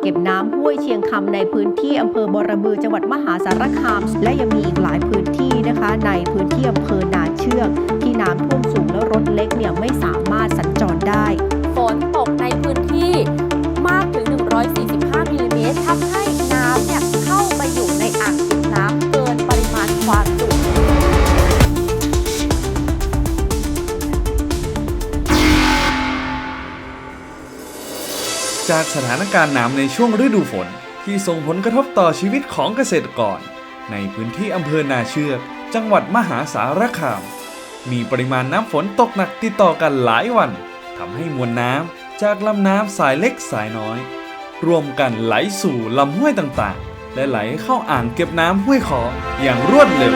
เก็บน้ำห้วยเชียงคำในพื้นที่อำเภอบรบือจังหวัดมหาสารคาม และยังมีอีกหลายพื้นที่นะคะ ในพื้นที่อำเภอนาเชือกที่น้ำท่วมสูงและรถเล็กเนี่ยไม่สามารถสัญจร จากสถานการณ์น้ำในช่วงฤดูฝน ที่ส่งผลกระทบต่อชีวิตของเกษตรกร ในพื้นที่อำเภอนาเชือก จังหวัดมหาสารคาม มีปริมาณน้ำฝนตกหนักติดต่อกันหลายวันทำให้มวลน้ำจากลำน้ำสายเล็กสายน้อย รวมกันไหลสู่ลำห้วยต่างๆ และไหลเข้าอ่างเก็บน้ำห้วยขออย่างรวดเร็ว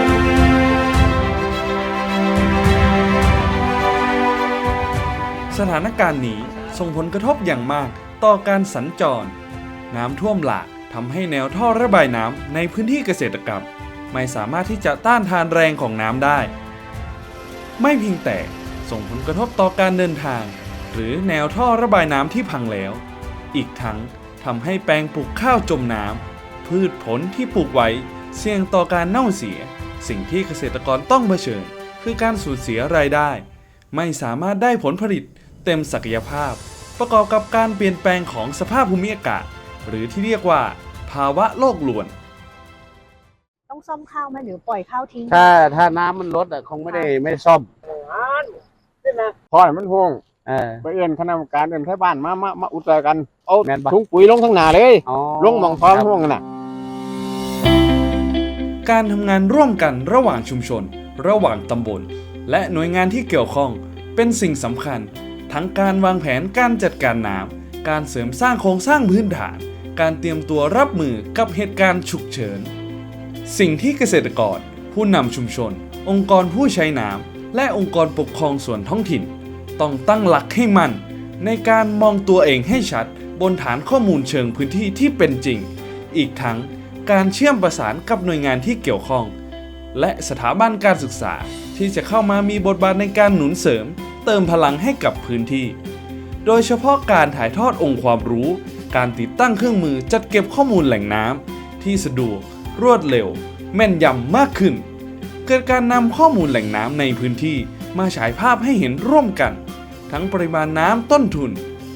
สถานการณ์นี้ส่งผลกระทบอย่างมาก ต่อการสัญจร น้ำท่วมหลากทำให้แนวท่อระบายน้ำในพื้นที่เกษตรกรรม ไม่สามารถที่จะต้านทานแรงของน้ำได้ ไม่เพียงแต่ส่งผลกระทบต่อการเดินทาง หรือแนวท่อระบายน้ำที่พังแล้ว อีกทั้งทำให้แปลงปลูกข้าวจมน้ำพืชผลที่ปลูกไว้เสี่ยงต่อการเน่าเสีย สิ่งที่เกษตรกรต้องเผชิญ คือการสูญเสียรายได้ ไม่สามารถได้ผลผลิตเต็มศักยภาพ ประกอบกับการเปลี่ยนแปลงของสภาพภูมิอากาศ หรือที่เรียกว่า ภาวะโลกลวน ต้องซ่อมข้าวไหมหรือปล่อยข้าวทิ้ง ถ้าถ้าน้ำมันลดอะคงไม่ได้ไม่ได้ซ่อมพอให้มันห่วงเออไปเอื้อนคณะกรรมการเอื้อนไทบ้านมามามาอุดรกันเอาแม่นปะ ถุงปุ๋ยลงทั้งหนาเลย อ๋อลงหมองพร้อมห่วงกันน่ะ การทำงานร่วมกันระหว่างชุมชน ระหว่างตำบล และหน่วยงานที่เกี่ยวข้องเป็นสิ่งสำคัญ ทั้งการวางแผนการจัดการน้ำการเสริมสร้างโครงสร้างพื้นฐาน การเตรียมตัวรับมือกับเหตุการณ์ฉุกเฉิน สิ่งที่เกษตรกร ผู้นำชุมชน องค์กรผู้ใช้น้ำและองค์กรปกครองส่วนท้องถิ่น ต้องตั้งหลักให้มัน ในการมองตัวเองให้ชัดบนฐานข้อมูลเชิงพื้นที่ที่เป็นจริง อีกทั้งการเชื่อมประสานกับหน่วยงานที่เกี่ยวข้อง และสถาบันการศึกษาที่จะเข้ามามีบทบาทในการหนุนเสริม เติมพลังให้กับพื้นที่ โดยเฉพาะการถ่ายทอดองค์ความรู้ การติดตั้งเครื่องมือจัดเก็บข้อมูลแหล่งน้ำที่สะดวก รวดเร็ว แม่นยำมากขึ้น เกิดการนำข้อมูลแหล่งน้ำในพื้นที่มาฉายภาพให้เห็นร่วมกัน ทั้งปริมาณน้ำต้นทุน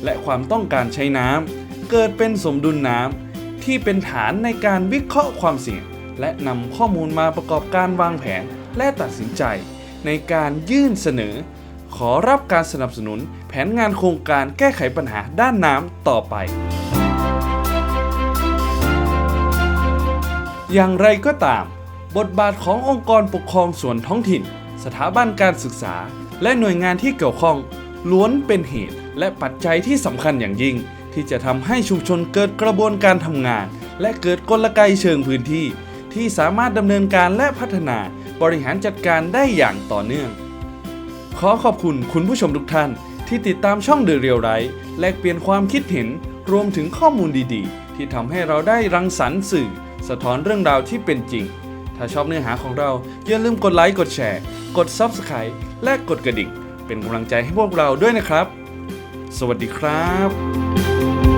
และความต้องการใช้น้ำเกิดเป็นสมดุลน้ำที่เป็นฐานในการวิเคราะห์ความเสี่ยง และนำข้อมูลมาประกอบการวางแผนและตัดสินใจในการยื่นเสนอ ขอรับการสนับสนุนแผนงานโครงการแก้ไขปัญหาด้านน้ำต่อไป อย่างไรก็ตาม บทบาทขององค์กรปกครองส่วนท้องถิ่น สถาบันการศึกษา และหน่วยงานที่เกี่ยวข้อง ล้วนเป็นเหตุและปัจจัยที่สำคัญอย่างยิ่ง ที่จะทำให้ชุมชนเกิดกระบวนการทำงาน และเกิดกลไกเชิงพื้นที่ ที่สามารถดำเนินการและพัฒนาบริหารจัดการได้อย่างต่อเนื่อง ขอขอบคุณคุณผู้ชมทุกท่าน ที่ติดตามช่องเด e r เรียลไรแลกเปลี่ยนความคิดเห็นรวมถึงข้อมูลดีๆ ที่ทำให้เราได้รังสรรค์สื่อ สะท้อนเรื่องราวที่เป็นจริง ถ้าชอบเนื้อหาของเราอย่าลืมกดไลค์กดแชร์ กด Subscribe และกดกระดิ่ง เป็นกำลังใจให้พวกเราด้วยนะครับ สวัสดีครับ